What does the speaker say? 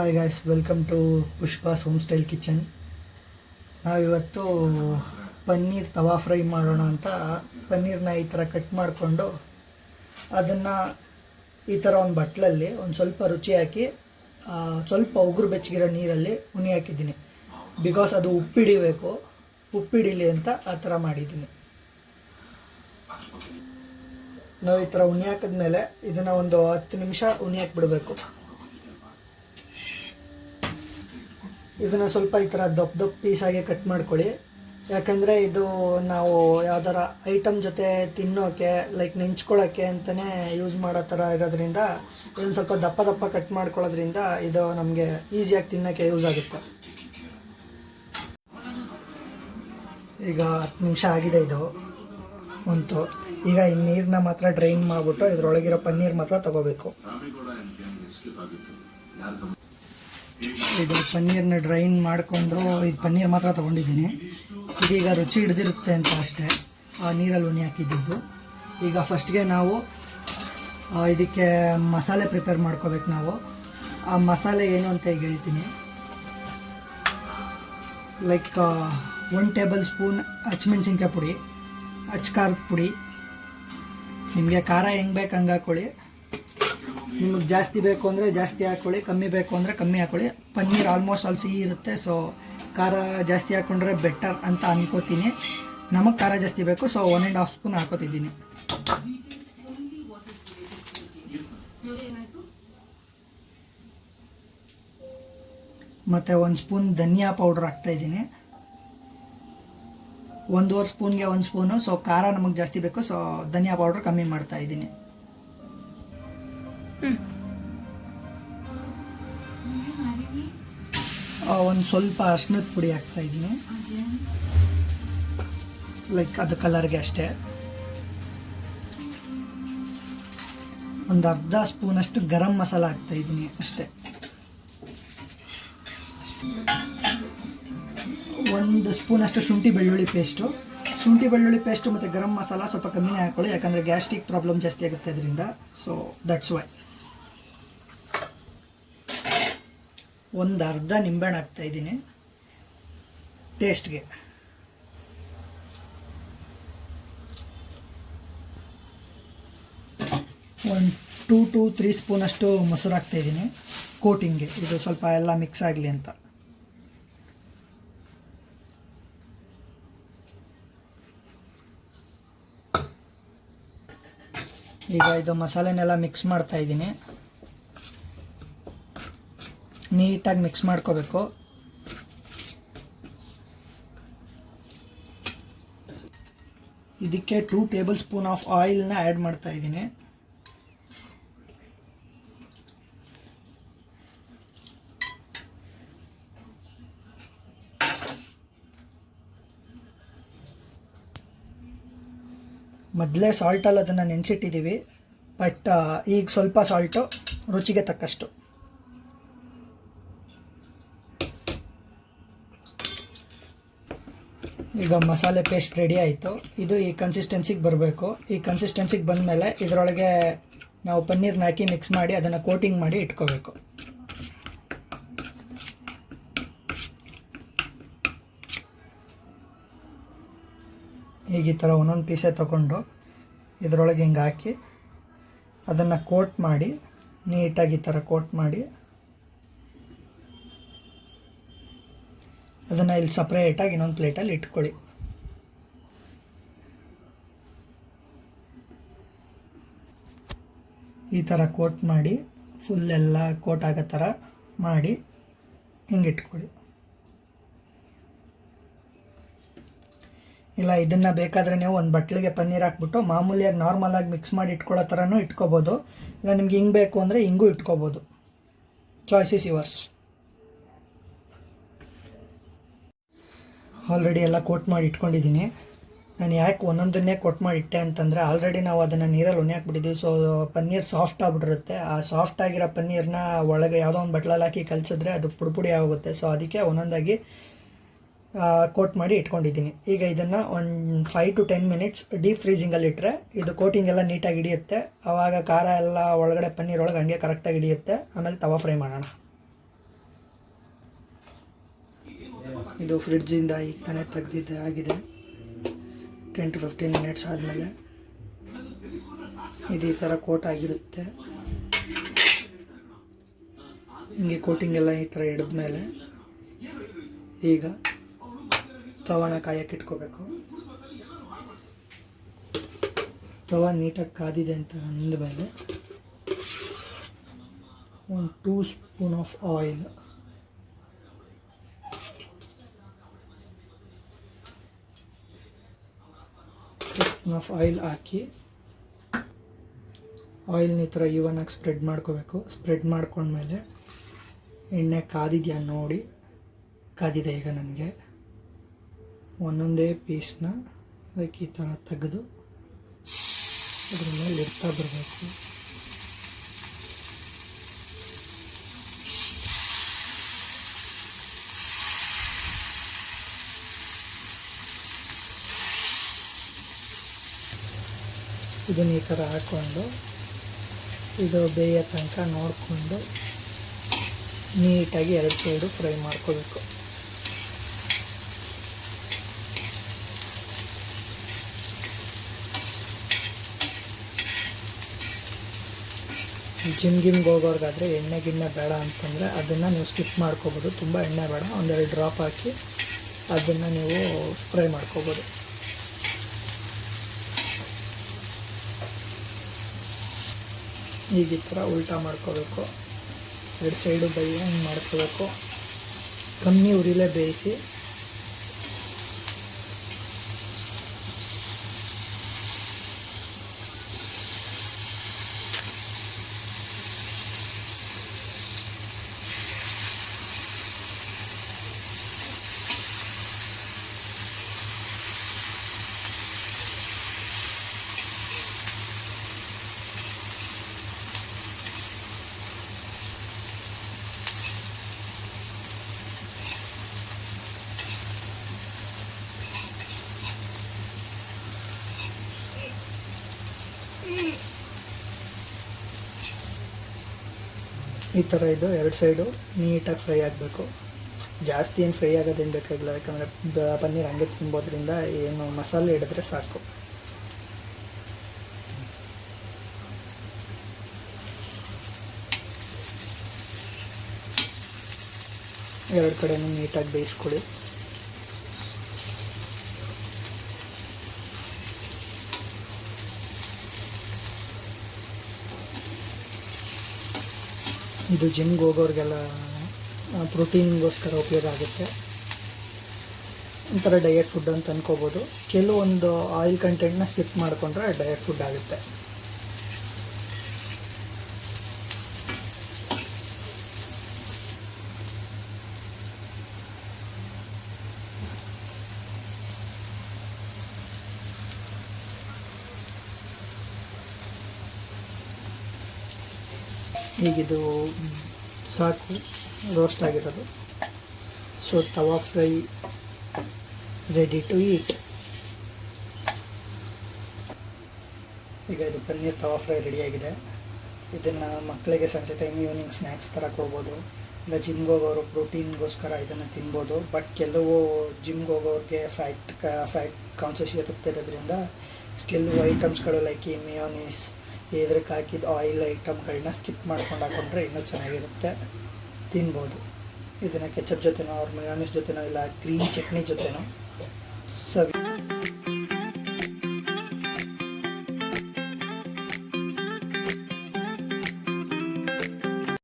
Hi guys welcome to Pushpa's home style kitchen ನಾವಿವತ್ತು ಪನ್ನೀರ್ ತವಾ fry ಮಾಡೋಣ ಅಂತ ಪನ್ನೀರ್ನ ಈ ಥರ ಕಟ್ ಮಾಡಿಕೊಂಡು ಅದನ್ನು ಈ ಥರ ಒಂದು ಬಟ್ಲಲ್ಲಿ ಒಂದು ಸ್ವಲ್ಪ ರುಚಿ ಹಾಕಿ ಸ್ವಲ್ಪ ಉಗುರು ಬೆಚ್ಚಗಿರೋ ನೀರಲ್ಲಿ ಉನಿ ಹಾಕಿದ್ದೀನಿ. ಬಿಕಾಸ್ ಅದು ಉಪ್ಪಿಡಿಬೇಕು, ಉಪ್ಪಿಡಿಲಿ ಅಂತ ಆ ಥರ ಮಾಡಿದ್ದೀನಿ. ನಾವು ಈ ಥರ ಉನಿ ಹಾಕಿದ್ಮೇಲೆ ಇದನ್ನು ಒಂದು ಹತ್ತು ನಿಮಿಷ ಉನಿ ಹಾಕ್ಬಿಡ್ಬೇಕು. ಇದನ್ನು ಸ್ವಲ್ಪ ಈ ಥರ ದಪ್ಪ ದಪ್ಪ ಪೀಸಾಗೆ ಕಟ್ ಮಾಡ್ಕೊಳ್ಳಿ. ಯಾಕಂದರೆ ಇದು ನಾವು ಯಾವ್ದಾರ ಐಟಮ್ ಜೊತೆ ತಿನ್ನೋಕೆ ಲೈಕ್ ನೆಂಚ್ಕೊಳ್ಳೋಕ್ಕೆ ಅಂತಲೇ ಯೂಸ್ ಮಾಡೋ ಥರ ಇರೋದ್ರಿಂದ, ಇದನ್ನು ಸ್ವಲ್ಪ ದಪ್ಪ ದಪ್ಪ ಕಟ್ ಮಾಡ್ಕೊಳ್ಳೋದ್ರಿಂದ ಇದು ನಮಗೆ ಈಸಿಯಾಗಿ ತಿನ್ನೋಕ್ಕೆ ಯೂಸ್ ಆಗುತ್ತೆ. ಈಗ ಹತ್ತು ನಿಮಿಷ ಆಗಿದೆ ಇದು. ಉಂಟು. ಈಗ ಈ ನೀರನ್ನ ಮಾತ್ರ ಡ್ರೈನ್ ಮಾಡಿಬಿಟ್ಟು ಇದರೊಳಗಿರೋ ಪನ್ನೀರ್ ಮಾತ್ರ ತಗೋಬೇಕು. ಇದು ಪನ್ನೀರ್ನ ಡ್ರೈನ್ ಮಾಡಿಕೊಂಡು ಇದು ಪನ್ನೀರ್ ಮಾತ್ರ ತೊಗೊಂಡಿದ್ದೀನಿ. ಇದೀಗ ರುಚಿ ಹಿಡ್ದಿರುತ್ತೆ ಅಂತ ಅಷ್ಟೇ. ಆ ನೀರಲ್ಲಿ ಒಣಿ ಹಾಕಿದ್ದಿದ್ದು ಈಗ ಫಸ್ಟ್ಗೆ ನಾವು ಇದಕ್ಕೆ ಮಸಾಲೆ ಪ್ರಿಪೇರ್ ಮಾಡ್ಕೋಬೇಕು ನಾವು. ಆ ಮಸಾಲೆ ಏನು ಅಂತ ಈಗ ಹೇಳ್ತೀನಿ. ಲೈಕ್ ಒನ್ ಟೇಬಲ್ ಸ್ಪೂನ್ ಹಚ್ಮೆಣ್ಸಿನ್ಕಾಯಿ ಪುಡಿ ಖಾರದ ಪುಡಿ. ನಿಮಗೆ ಖಾರ ಹೆಂಗೆ ಬೇಕು ಹಂಗೆ ಹಾಕ್ಕೊಳ್ಳಿ ನಿಮಗೆ ಜಾಸ್ತಿ ಬೇಕು ಅಂದರೆ ಜಾಸ್ತಿ ಹಾಕ್ಕೊಳ್ಳಿ ಕಮ್ಮಿ ಬೇಕು ಅಂದರೆ ಕಮ್ಮಿ ಹಾಕ್ಕೊಳ್ಳಿ ಪನ್ನೀರ್ ಆಲ್ಮೋಸ್ಟ್ ಆಲ್ ಸಿಹಿ ಇರುತ್ತೆ ಸೊ ಖಾರ ಜಾಸ್ತಿ ಹಾಕ್ಕೊಂಡ್ರೆ ಬೆಟರ್ ಅಂತ ಅನ್ಕೋತೀನಿ. ನಮಗೆ ಖಾರ ಜಾಸ್ತಿ ಬೇಕು so one and half spoon ಹಾಕೋತಿದ್ದೀನಿ. ಮತ್ತು ಒಂದು ಸ್ಪೂನ್ ಧನಿಯಾ ಪೌಡ್ರ್ ಹಾಕ್ತಾಯಿದ್ದೀನಿ ಒಂದೂವರೆ ಸ್ಪೂನ್ಗೆ ಒಂದು ಸ್ಪೂನು ಸೊ ಖಾರ ನಮಗೆ ಜಾಸ್ತಿ ಬೇಕು ಸೊ ಧನಿಯಾ ಪೌಡ್ರ್ ಕಮ್ಮಿ ಮಾಡ್ತಾ ಇದ್ದೀನಿ. ಒಂದು ಸ್ವಲ್ಪ ಅರ್ಶಿನದ ಪುಡಿ ಹಾಕ್ತಾ ಇದ್ದೀನಿ. ಲೈಕ್ ಅದು ಕಲರ್ಗೆ ಅಷ್ಟೇ. ಒಂದು ಅರ್ಧ ಸ್ಪೂನಷ್ಟು ಗರಂ ಮಸಾಲ ಹಾಕ್ತಾ ಇದ್ದೀನಿ ಅಷ್ಟೇ. ಒಂದು ಸ್ಪೂನಷ್ಟು ಶುಂಠಿ ಬೆಳ್ಳುಳ್ಳಿ ಪೇಸ್ಟು ಶುಂಠಿ ಬೆಳ್ಳುಳ್ಳಿ ಪೇಸ್ಟು ಮತ್ತು ಗರಂ ಮಸಾಲ ಸ್ವಲ್ಪ ಕಮ್ಮಿನೇ ಹಾಕ್ಕೊಳ್ಳಿ ಯಾಕಂದರೆ ಗ್ಯಾಸ್ಟ್ರಿಕ್ ಪ್ರಾಬ್ಲಮ್ ಜಾಸ್ತಿ ಆಗುತ್ತೆ ಅದರಿಂದ. ಸೊ ದಟ್ಸ್ ವೈ ಒಂದು ಅರ್ಧ ನಿಂಬೆಹಣ್ಣು ಹಾಕ್ತಾ ಇದ್ದೀನಿ. ಟೇಸ್ಟ್ಗೆ ಒನ್ ಟೂ ಟು ತ್ರೀ ಸ್ಪೂನಷ್ಟು ಮೊಸರು ಹಾಕ್ತಾ ಇದ್ದೀನಿ. ಕೋಟಿಂಗ್ಗೆ ಇದು ಸ್ವಲ್ಪ ಎಲ್ಲ ಮಿಕ್ಸ್ ಆಗಲಿ ಅಂತ. ಈಗ ಇದು ಮಸಾಲೆನೆಲ್ಲ ಮಿಕ್ಸ್ ಮಾಡ್ತಾ ಇದ್ದೀನಿ. ನೀಟಾಗಿ ಮಿಕ್ಸ್ ಮಾಡ್ಕೋಬೇಕು. ಇದಕ್ಕೆ ಟೂ ಟೇಬಲ್ ಸ್ಪೂನ್ ಆಫ್ ಆಯಿಲ್ನ ಆ್ಯಡ್ ಮಾಡ್ತಾ ಇದ್ದೀನಿ. ಮೊದಲೇ ಸಾಲ್ಟಲ್ಲಿ ಅದನ್ನು ನೆನೆಸಿಟ್ಟಿದ್ದೀವಿ ಬಟ್ ಈಗ ಸ್ವಲ್ಪ ಸಾಲ್ಟು ರುಚಿಗೆ ತಕ್ಕಷ್ಟು. ಈಗ ಮಸಾಲೆ ಪೇಸ್ಟ್ ರೆಡಿ ಆಯಿತು. ಇದು ಈ ಕನ್ಸಿಸ್ಟೆನ್ಸಿಗೆ ಬರಬೇಕು. ಈ ಕನ್ಸಿಸ್ಟೆನ್ಸಿಗೆ ಬಂದಮೇಲೆ ಇದರೊಳಗೆ ನಾವು ಪನ್ನೀರ್ನ ಹಾಕಿ ಮಿಕ್ಸ್ ಮಾಡಿ ಅದನ್ನು ಕೋಟಿಂಗ್ ಮಾಡಿ ಇಟ್ಕೋಬೇಕು. ಈಗ ಈ ಥರ ಒಂದೊಂದು ಪೀಸೆ ತಗೊಂಡು ಇದರೊಳಗೆ ಹಿಂಗೆ ಹಾಕಿ ಅದನ್ನು ಕೋಟ್ ಮಾಡಿ, ನೀಟಾಗಿ ಈ ಥರ ಕೋಟ್ ಮಾಡಿ ಅದನ್ನು ಇಲ್ಲಿ ಸಪ್ರೇಟಾಗಿ ಇನ್ನೊಂದು ಪ್ಲೇಟಲ್ಲಿ ಇಟ್ಕೊಳ್ಳಿ. ಈ ಥರ ಕೋಟ್ ಮಾಡಿ ಫುಲ್ ಎಲ್ಲ ಕೋಟ್ ಆಗೋ ಥರ ಮಾಡಿ ಹಿಂಗೆ ಇಟ್ಕೊಳ್ಳಿ. ಇಲ್ಲ, ಇದನ್ನು ಬೇಕಾದರೆ ನೀವು ಒಂದು ಬಟ್ಲಿಗೆ ಪನ್ನೀರ್ ಹಾಕ್ಬಿಟ್ಟು ಮಾಮೂಲಿಯಾಗಿ ನಾರ್ಮಲಾಗಿ ಮಿಕ್ಸ್ ಮಾಡಿ ಇಟ್ಕೊಳ್ಳೋ ಥರನೂ ಇಟ್ಕೋಬೋದು. ಇಲ್ಲ, ನಿಮ್ಗೆ ಹಿಂಗೆ ಬೇಕು ಅಂದರೆ ಹಿಂಗೂ ಇಟ್ಕೋಬೋದು. ಚಾಯ್ಸಸ್ ಯುವರ್ಸ್ ಆಲ್ರೆಡಿ ಎಲ್ಲ ಕೋಟ್ ಮಾಡಿ ಇಟ್ಕೊಂಡಿದ್ದೀನಿ. ನಾನು ಯಾಕೆ ಒಂದೊಂದನ್ನೇ ಕೊಟ್ ಮಾಡಿಟ್ಟೆ ಅಂತಂದರೆ ಆಲ್ರೆಡಿ ನಾವು ಅದನ್ನು ನೀರಲ್ಲಿ ಉಣ್ಯಾಕೆ ಹಾಕ್ಬಿಟ್ಟಿದ್ದೀವಿ ಸೊ ಪನ್ನೀರ್ ಸಾಫ್ಟ್ ಆಗಿಬಿಟ್ಟಿರುತ್ತೆ. ಆ ಸಾಫ್ಟ್ ಆಗಿರೋ ಪನ್ನೀರ್ನ ಒಳಗೆ ಯಾವುದೋ ಒಂದು ಬಟ್ಲಲ್ಲಿ ಹಾಕಿ ಕಲಿಸಿದ್ರೆ ಅದು ಪುಡಿ ಪುಡಿ ಆಗೋಗುತ್ತೆ. ಸೊ ಅದಕ್ಕೆ ಒಂದೊಂದಾಗಿ ಕೋಟ್ ಮಾಡಿ ಇಟ್ಕೊಂಡಿದ್ದೀನಿ. ಈಗ ಇದನ್ನು ಒಂದು five to ten minutes deep ಫ್ರೀಸಿಂಗಲ್ಲಿ ಇಟ್ಟರೆ ಇದು ಕೋಟಿಂಗ್ ಎಲ್ಲ ನೀಟಾಗಿ ಹಿಡಿಯುತ್ತೆ. ಆವಾಗ ಖಾರ ಎಲ್ಲ ಒಳಗಡೆ ಪನ್ನೀರ್ ಒಳಗೆ ಹಂಗೆ ಕರೆಕ್ಟಾಗಿ ಹಿಡಿಯುತ್ತೆ. ಆಮೇಲೆ ತವಾ ಫ್ರೈ ಮಾಡೋಣ. ಇದು ಫ್ರಿಡ್ಜಿಂದ ಈಗ ತಾನೇ ತೆಗ್ದಿದ್ದೆ ಆಗಿದೆ. ಟೆನ್ ಟು ಫಿಫ್ಟೀನ್ ಮಿನಿಟ್ಸ್ ಆದಮೇಲೆ ಇದು ಈ ಥರ ಕೋಟ್ ಆಗಿರುತ್ತೆ. ಹಿಂಗೆ ಕೋಟಿಂಗ್ ಎಲ್ಲ ಈ ಥರ ಹಿಡಿದ್ಮೇಲೆ ಈಗ ತವಾನ ಕಾಯಕ್ಕೆ ಇಟ್ಕೋಬೇಕು. ತವ ನೀಟಾಗಿ ಕಾದಿದೆ ಅಂತ ಅಂದಮೇಲೆ ಒಂದು two spoon of oil of oil ಹಾಕಿ ಆಯಿಲ್ನ ಈ ಥರ ಈವನಾಗಿ ಸ್ಪ್ರೆಡ್ ಮಾಡ್ಕೋಬೇಕು. ಸ್ಪ್ರೆಡ್ ಮಾಡ್ಕೊಂಡ್ಮೇಲೆ ಎಣ್ಣೆ ಕಾದಿದೆಯಾ ನೋಡಿ, ಕಾದಿದೆ ಈಗ ನನಗೆ. ಒಂದೊಂದೇ ಪೀಸ್ನ ಅದಕ್ಕೆ ಈ ಥರ ತೆಗೆದು ಅದ್ರ ಮೇಲೆ ಇಡ್ತಾ ಬರಬೇಕು. ಇದನ್ನ ಈ ಥರ ಹಾಕ್ಕೊಂಡು ಇದು ಬೇಯೋ ತನಕ ನೋಡಿಕೊಂಡು ನೀಟಾಗಿ ಎರಡು ಸೈಡು ಫ್ರೈ ಮಾಡ್ಕೋಬೇಕು. ಜಿಮ್ ಗಿಮ್ಗೆ ಹೋಗೋರ್ಗಾದರೆ ಎಣ್ಣೆ ಗಿಣ್ಣೆ ಬೇಡ ಅಂತಂದರೆ ಅದನ್ನು ನೀವು ಸ್ಕಿಪ್ ಮಾಡ್ಕೋಬೋದು. ತುಂಬ ಎಣ್ಣೆ ಬೇಡ, ಒಂದೆರಡು ಡ್ರಾಪ್ ಹಾಕಿ ಅದನ್ನು ನೀವು ಫ್ರೈ ಮಾಡ್ಕೋಬೋದು. ಈಗ ಈ ಥರ ಉಲ್ಟಾ ಮಾಡ್ಕೋಬೇಕು. ಎರಡು ಸೈಡು ಬೈಯಂಗೆ ಮಾಡ್ಕೋಬೇಕು. ಕಮ್ಮಿ ಉರಿಲೇ ಬೇಯಿಸಿ ಈ ಥರ ಇದು ಎರಡು ಸೈಡು ನೀಟಾಗಿ ಫ್ರೈ ಆಗಬೇಕು. ಜಾಸ್ತಿ ಏನು ಫ್ರೈ ಆಗೋದೇನು ಬೇಕಾಗಿಲ್ಲ ಯಾಕಂದರೆ ಪನ್ನೀರ್ ಹಂಗೆ ತಿನ್ಬೋದ್ರಿಂದ ಏನು ಮಸಾಲೆ ಹಿಡಿದ್ರೆ ಸಾಕು. ಎರಡು ಕಡೆನೂ ನೀಟಾಗಿ ಬೇಯಿಸ್ಕೊಳ್ಳಿ. ಇದು ಜಿಮ್ಗೆ ಹೋಗೋರಿಗೆಲ್ಲ ಪ್ರೋಟೀನ್ಗೋಸ್ಕರ ಉಪಯೋಗ ಆಗುತ್ತೆ. ಒಂಥರ ಡಯಟ್ ಫುಡ್ ಅಂತ ಅನ್ಕೋಬೋದು. ಕೆಲವೊಂದು ಆಯಿಲ್ ಕಂಟೆಂಟ್ನ ಸ್ಕಿಪ್ ಮಾಡಿಕೊಂಡ್ರೆ ಡಯಟ್ ಫುಡ್ ಆಗುತ್ತೆ. ಈಗಿದು ಸಾಕು ರೋಸ್ಟ್ ಆಗಿರೋದು. So tawa fry ready to eat ಈಗ ಇದು ಪನ್ನೀರ್ ತವಾ ಫ್ರೈ ರೆಡಿಯಾಗಿದೆ ಇದನ್ನು ಮಕ್ಕಳಿಗೆ ಸಂಜೆ ಟೈಮ್ ಈವ್ನಿಂಗ್ ಸ್ನ್ಯಾಕ್ಸ್ ಥರ ಕೊಡ್ಬೋದು. ಇಲ್ಲ ಜಿಮ್ಗೆ ಹೋಗೋರು ಪ್ರೋಟೀನ್ಗೋಸ್ಕರ ಇದನ್ನು ತಿನ್ಬೋದು. ಬಟ್ ಕೆಲವು ಜಿಮ್ಗೆ ಹೋಗೋರಿಗೆ ಫ್ಯಾಟ್ ಫ್ಯಾಟ್ ಕಾನ್ಸಿಯಸ್ ಇರುತ್ತಿರೋದ್ರಿಂದ, ಕೆಲವು ಐಟಮ್ಸ್ಗಳು ಲೈಕ್ ಈ ಮಿಯೋನೀಸ್ ಇದಕ್ಕೆ ಹಾಕಿದ ಆಯಿಲ್ ಐಟಮ್ಗಳನ್ನ ಸ್ಕಿಪ್ ಮಾಡ್ಕೊಂಡು ಹಾಕೊಂಡ್ರೆ ಇನ್ನೂ ಚೆನ್ನಾಗಿರುತ್ತೆ. ತಿನ್ಬೋದು. ಇದನ್ನು ಕೆಚಪ್ ಜೊತೆನೋ ಅವ್ರ ಮಯೋನಿಸ್ ಜೊತೆನೋ, ಇಲ್ಲ ಗ್ರೀನ್ ಚಟ್ನಿ ಜೊತೆನೋ. ಸವಿ